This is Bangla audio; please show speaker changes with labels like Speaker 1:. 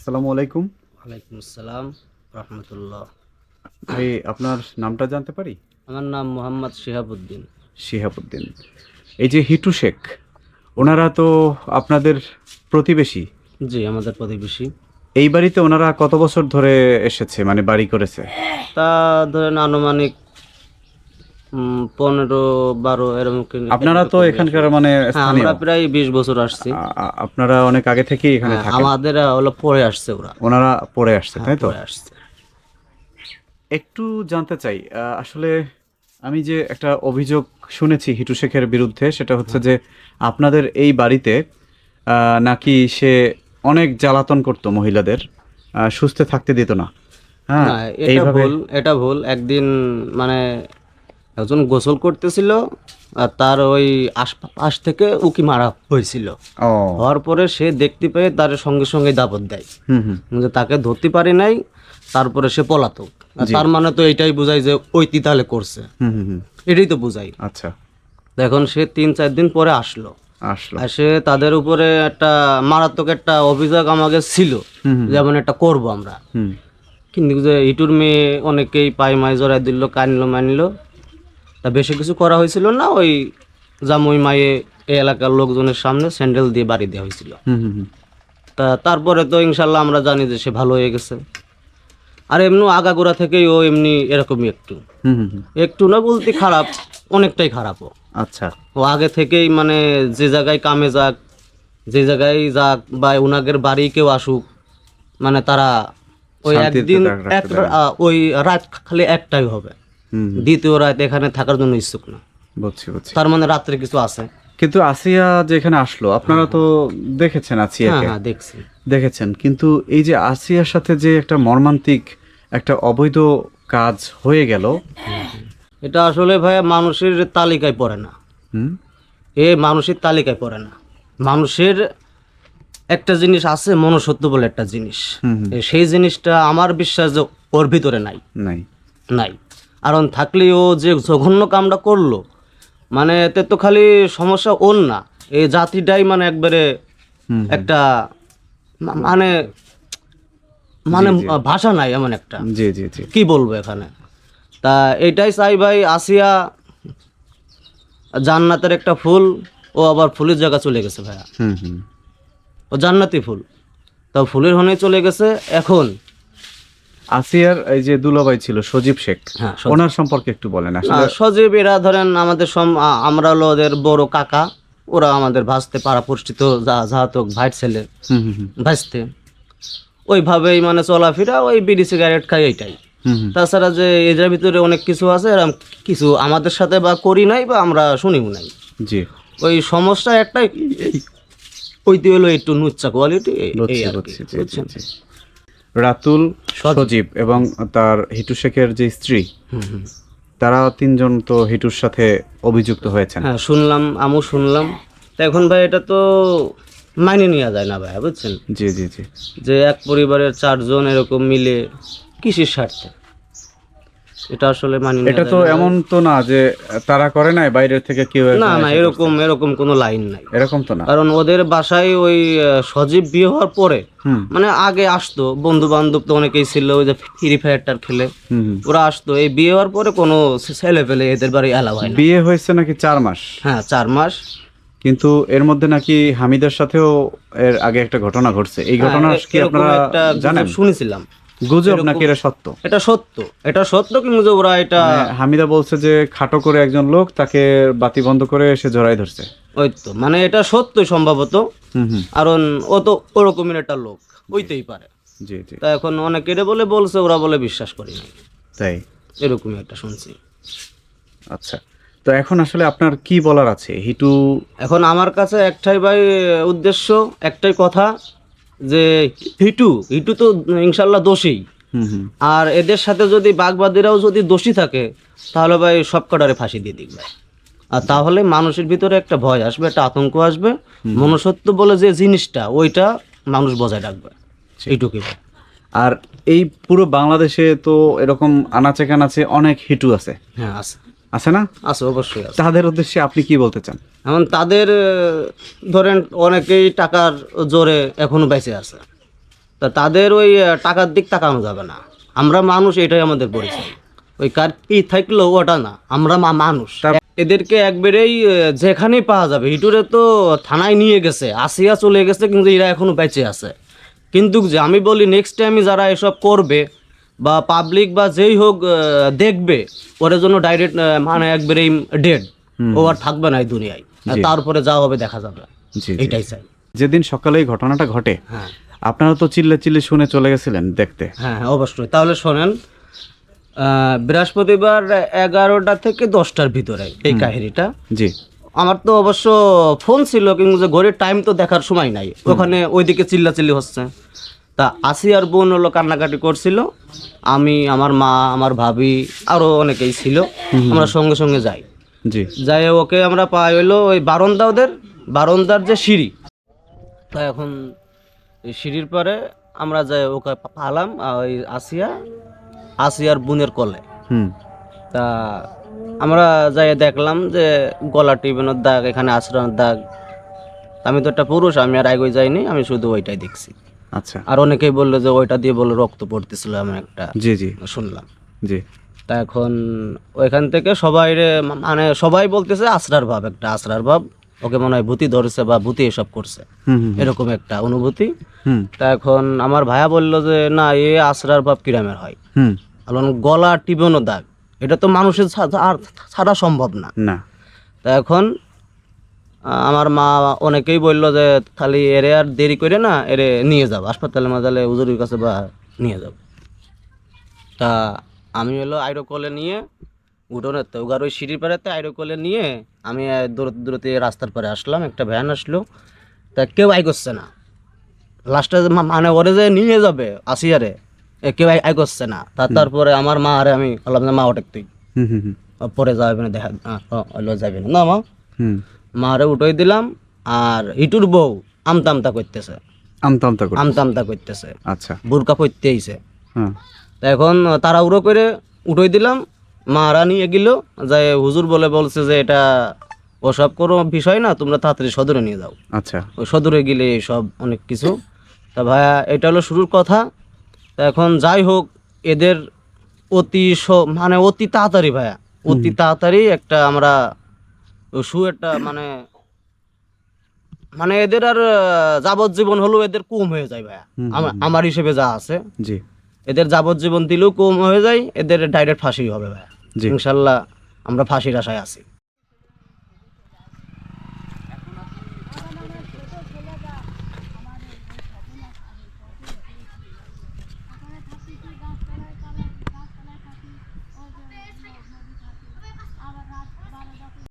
Speaker 1: আসসালামু আলাইকুম।
Speaker 2: ওয়ালাইকুম আসসালাম রহমতুল্লাহ।
Speaker 1: ভাই আপনার নামটা জানতে পারি?
Speaker 2: আমার নাম মোহাম্মদ শিহাবুদ্দিন।
Speaker 1: শিহাবুদ্দিন। এই যে হিটু শেখ ওনারা তো আপনাদের প্রতিবেশী?
Speaker 2: জি আমাদের প্রতিবেশী।
Speaker 1: এই বাড়িতে ওনারা কত বছর ধরে এসেছে মানে বাড়ি করেছে?
Speaker 2: তা ধরেন আনুমানিক পনেরো বারো এরকম
Speaker 1: আপনারা তো এখানকার মানে
Speaker 2: হ্যাঁ, আমরা প্রায় বিশ বছর আসছি।
Speaker 1: আপনারা অনেক আগে থেকেই এখানে
Speaker 2: হ্যাঁ, আমাদের হলো পরে আসছে ওরা।
Speaker 1: ওনারা পড়ে আসছে তাই তো?
Speaker 2: আসছে।
Speaker 1: একটু জানতে চাই আসলে আমি যে একটা অভিযোগ শুনেছি হিটু শেখের বিরুদ্ধে সেটা হচ্ছে যে আপনাদের এই বাড়িতে আহ, নাকি সে অনেক জ্বালাতন করতো মহিলাদের আহ, সুস্থ থাকতে দিত না। হ্যাঁ
Speaker 2: এটা ভুল এটা ভুল। একদিন মানে একজন গোসল করতেছিল আর তার ওই আশপাশ থেকে উকি মারা হয়েছিল। হওয়ার পরে সে দেখতে পেয়ে তার সঙ্গে সঙ্গে দাবত দেয়। যে তাকে ধরতে পারি নাই তারপরে সে পলাতক। তার মানে তো এটাই বোঝায় যে ওই তাহলে করছে। এটাই তো বোঝাই
Speaker 1: আচ্ছা।
Speaker 2: এখন সে তিন চার দিন পরে আসলো।
Speaker 1: আসলো।
Speaker 2: সে তাদের উপরে একটা মারাত্মক একটা অভিযোগ আমাকে ছিল যেমন একটা করব আমরা। কিন্তু যে ইটুর মেয়ে অনেকেই পাই মাই জড়াই দিল কানলো মানলো। তা বেশি কিছু করা হয়েছিল না ওই জামুই মায়ে এই এলাকার লোকজনের সামনে স্যান্ডেল দিয়ে বাড়ি দেওয়া হয়েছিল। তা তারপরে তো ইনশাল্লাহ আমরা জানি যে সে ভালো হয়ে গেছে। আর এমনি আগাগোড়া থেকেই ও এমনি এরকমই একটু। একটু না বলতে খারাপ অনেকটাই খারাপ ও
Speaker 1: আচ্ছা।
Speaker 2: ও আগে থেকেই মানে যে জায়গায় কামে যাক যে জায়গায় যাক বা উনাগের বাড়ি কেউ আসুক মানে তারা ওই একদিন এক ওই রাত খালি একটাই হবে। দ্বিতীয় রাত এখানে থাকার জন্য ইচ্ছুক না।
Speaker 1: বুঝছি বুঝছি।
Speaker 2: তার মানে রাত্রে কিছু আছে।
Speaker 1: কিন্তু আসিয়া যেখানে আসলো আপনারা তো দেখেছেন
Speaker 2: হ্যাঁ
Speaker 1: আসিয়াকে।
Speaker 2: হ্যাঁ দেখছি।
Speaker 1: দেখেছেন। কিন্তু এই যে আসিয়ার সাথে যে একটা মর্মান্তিক একটা অবৈধ কাজ হয়ে গেল
Speaker 2: এটা আসলে ভাই মানুষের তালিকায় পড়ে না। এ মানুষের তালিকায় পড়ে না। মানুষের একটা জিনিস আছে মনসত্ব বলে একটা জিনিস। সেই জিনিসটা আমার বিশ্বাস যে ওর ভিতরে নাই।
Speaker 1: নাই।
Speaker 2: নাই। কারণ থাকলে ও যে জঘন্য কামটা করল মানে এতে তো খালি সমস্যা ওর না। এই জাতিটাই মানে একবারে একটা মানে মানে ভাষা নাই এমন একটা।
Speaker 1: জি জি জি।
Speaker 2: কি বলব এখানে? তা এটাই চাই ভাই আসিয়া জান্নাতের একটা ফুল ও আবার ফুলের জায়গা চলে গেছে ভাইয়া।
Speaker 1: হুম হুম।
Speaker 2: ও জান্নাতি ফুল। তা ফুলের হনে চলে গেছে এখন
Speaker 1: আসিয়ার এই যে দুলাভাই ছিল সজীব শেখ
Speaker 2: হ্যাঁ
Speaker 1: ওনার সম্পর্কে একটু বলেন আসলে।
Speaker 2: সজীব এরা ধরেন আমাদের আমরা হলো ওদের বড় কাকা ওরা আমাদের ভাসতে পাড়া পরিচিত যা যাহাতক ছেলে ভাসতে। ওইভাবেই মানে চলাফেরা ওই বিড়ি সিগারেট খাই এইটাই। তাছাড়া যে এদের ভিতরে অনেক কিছু আছে এরকম কিছু আমাদের সাথে বা করি নাই বা আমরা শুনিও নাই।
Speaker 1: জি।
Speaker 2: ওই সমস্যা একটাই ওইতে হলো একটু নুচ্চা কোয়ালিটি বুঝছেন।
Speaker 1: রাতুল সজীব। এবং তার হিটু শেখের যে স্ত্রী। তারা তিনজন তো হিটুর সাথে অভিযুক্ত হয়েছে
Speaker 2: হ্যাঁ শুনলাম আমও শুনলাম। তা এখন ভাই এটা তো মাইনে নেওয়া যায় না ভাই বুঝছেন?
Speaker 1: জি জি জি।
Speaker 2: যে এক পরিবারের চারজন এরকম মিলে কৃষির স্বার্থে। এটা আসলে মানি
Speaker 1: এটা তো এমন তো না যে তারা করে নাই বাইরের থেকে কেউ
Speaker 2: না না এরকম এরকম কোনো লাইন নাই।
Speaker 1: এরকম তো না।
Speaker 2: কারণ ওদের বাসায় ওই সজীব বিয়ে হওয়ার পরে মানে আগে আসতো বন্ধু বান্ধব তো অনেকেই ছিল ওই যে ফ্রি ফায়ারটার খেলে। ওরা আসতো। এই বিয়ে হওয়ার পরে কোনো ছেলে পেলে এদের বাড়ি এলাও হয়
Speaker 1: বিয়ে হয়েছে নাকি চার মাস?
Speaker 2: হ্যাঁ চার মাস।
Speaker 1: কিন্তু এর মধ্যে নাকি হামিদের সাথেও এর আগে একটা ঘটনা ঘটছে। এই ঘটনা
Speaker 2: হ্যাঁ,
Speaker 1: কি
Speaker 2: এরকম
Speaker 1: আপনারা জানেন?
Speaker 2: শুনেছিলাম।
Speaker 1: গুজব নাকি এটা সত্য?
Speaker 2: এটা সত্য। এটা সত্য যে ওরা এটা
Speaker 1: মানে হামিদা বলছে যে খাটো করে একজন লোক তাকে বাতি বন্ধ করে এসে জড়াই ধরছে।
Speaker 2: ওই তো মানে এটা সত্য সম্ভবত।
Speaker 1: হুম হুম।
Speaker 2: কারণ ও তো ওরকমের একটা লোক হইতেই পারে।
Speaker 1: জি জি।
Speaker 2: তা এখন অনেকে এটা বলে বলছে ওরা বলে বিশ্বাস করি না।
Speaker 1: তাই?
Speaker 2: এরকমই একটা শুনছি।
Speaker 1: আচ্ছা। তো এখন আসলে আপনার কি বলার আছে? হিটু
Speaker 2: এখন আমার কাছে একটাই ভাই উদ্দেশ্য একটাই কথা যে হিটু হিটু তো ইনশাল্লাহ দোষী। আর এদের সাথে যদি বাগবাদীরাও যদি দোষী থাকে তাহলে ভাই সব কটারে ফাঁসি দিয়ে দিক ভাই। আর তাহলে মানুষের ভিতরে একটা ভয় আসবে একটা আতঙ্ক আসবে। মনুষ্যত্ব বলে যে জিনিসটা ওইটা মানুষ বজায় রাখবে। এইটুকুই
Speaker 1: আর এই পুরো বাংলাদেশে তো এরকম আনাচে কানাচে অনেক হিটু আছে।
Speaker 2: হ্যাঁ আছে।
Speaker 1: আছে না?
Speaker 2: আছে অবশ্যই আছে।
Speaker 1: তাদের উদ্দেশ্যে আপনি কি বলতে চান?
Speaker 2: এখন তাদের ধরেন অনেকেই টাকার জোরে এখনও বেঁচে আছে। তা তাদের ওই আহ, টাকার দিক তাকানো যাবে না। আমরা মানুষ এটাই আমাদের পরিচয়। ওই কার কি থাকলেও ওটা না। আমরা মা- মানুষ। এদেরকে একবারেই আহ, যেখানেই পাওয়া যাবে হিটুরে তো থানায় নিয়ে গেছে আসিয়া চলে গেছে কিন্তু এরা এখনও বেঁচে আছে। কিন্তু যে আমি বলি নেক্সট টাইমে যারা এসব করবে বা পাবলিক বা যেই হোক দেখবে ওর জন্য ডাইরেক্ট মানে একবারেই ডেড ও আর থাকবে না এই দুনিয়ায়। তারপরে যা হবে দেখা যাবে। এটাই চাই।
Speaker 1: যেদিন সকালে এই ঘটনাটা ঘটে
Speaker 2: হ্যাঁ।
Speaker 1: আপনারা তো চিল্লে চিল্লে শুনে চলে গেছিলেন দেখতে।
Speaker 2: হ্যাঁ হ্যাঁ অবশ্যই। তাহলে শোনেন বৃহস্পতিবার এগারোটা থেকে দশটার ভিতরে এই কাহিনীটা।
Speaker 1: জি।
Speaker 2: আমার তো অবশ্য ফোন ছিল কিন্তু যে ঘড়ির টাইম তো দেখার সময় নাই। ওখানে ওইদিকে চিল্লাচিল্লি হচ্ছে। তা আসি আর বোন হলো কান্নাকাটি করছিল। আমি আমার মা আমার ভাবি আরও অনেকেই ছিল। আমরা সঙ্গে সঙ্গে যাই।
Speaker 1: জি।
Speaker 2: যাই ওকে আমরা পাই হইল ওই বারন্দা ওদের বারন্দার যে সিঁড়ি। তা এখন এই সিঁড়ির পরে আমরা যাই ওকে পালাম ওই আসিয়া আসিয়ার বোনের কলে।
Speaker 1: হুম।
Speaker 2: তা আমরা যাই দেখলাম যে গলা টিপেনের দাগ এখানে আশ্রমের দাগ। আমি তো একটা পুরুষ আমি আর আগে যাইনি আমি শুধু ওইটাই দেখছি।
Speaker 1: আচ্ছা।
Speaker 2: আর অনেকেই বলল যে ওইটা দিয়ে বলে রক্ত পড়তেছিল এমন একটা
Speaker 1: জি জি।
Speaker 2: শুনলাম।
Speaker 1: জি।
Speaker 2: তা এখন ওইখান থেকে সবাই মানে সবাই বলতেছে আশ্রার ভাব একটা আশ্রার ভাব। ওকে মনে হয় ভূতি ধরেছে বা ভূতি এসব করছে। এরকম একটা অনুভূতি।
Speaker 1: হুম।
Speaker 2: তা এখন আমার ভাইয়া বলল যে না এ আশ্রার ভাব কিরামের হয়?
Speaker 1: হুম।
Speaker 2: কারণ গলা টিপেনো দাগ। এটা তো মানুষের আর ছাড়া সম্ভব না।
Speaker 1: না।
Speaker 2: তা এখন আমার মা অনেকেই বলল যে খালি এরে আর দেরি করে না এরে নিয়ে যাও হাসপাতালে মাজালে উজুরির কাছে বা নিয়ে যাব তা আমি হলো আইরো কলে নিয়ে উঠোনের তো ওগার ওই সিঁড়ির পাড়াতে আইরো কলে নিয়ে আমি দূরতে দূরতে রাস্তার পারে আসলাম একটা ভ্যান আসলো। তা কেউ আই করছে না। লাস্টে মানে ওরে যে নিয়ে যাবে আসিয়ারে কেউ আই করছে না। তা তারপরে আমার মা আরে আমি বললাম যে মা ওটা তুই।
Speaker 1: হুম হুম হুম।
Speaker 2: পরে যাবে না দেখা হলো যাবে না। না মা।
Speaker 1: হুম।
Speaker 2: মারে উঠোই দিলাম আর ইটুর বউ আমতা আমতা করতেছে।
Speaker 1: আমতা আমতা
Speaker 2: আমতা আমতা করতেছে।
Speaker 1: আচ্ছা।
Speaker 2: বুরকা পরতে আইছে।
Speaker 1: হ্যাঁ
Speaker 2: তা এখন তাড়াহুড়ো করে উঠোই দিলাম মারা নিয়ে গেল যাই হুজুর বলে বলছে যে এটা ওসব কোনো বিষয় না তোমরা তাড়াতাড়ি সদরে নিয়ে যাও।
Speaker 1: আচ্ছা।
Speaker 2: ওই সদরে গেলে সব অনেক কিছু। তা ভাইয়া এটা হলো শুরুর কথা। তা এখন যাই হোক এদের অতি স- মানে অতি তাড়াতাড়ি ভাইয়া। অতি তাড়াতাড়ি একটা আমরা একটা মানে মানে এদের আর যাবজ্জীবন হলো এদের কম হয়ে যায় ভাইয়া। আমার- হিসেবে যা আছে।
Speaker 1: জি।
Speaker 2: এদের যাবজ্জীবন দিলেও কম হয়ে যায় এদের ডাইরেক্ট ফাঁসি হবে ভাইয়া। ইনশাল্লাহ আমরা ফাঁসির আশায় আছি।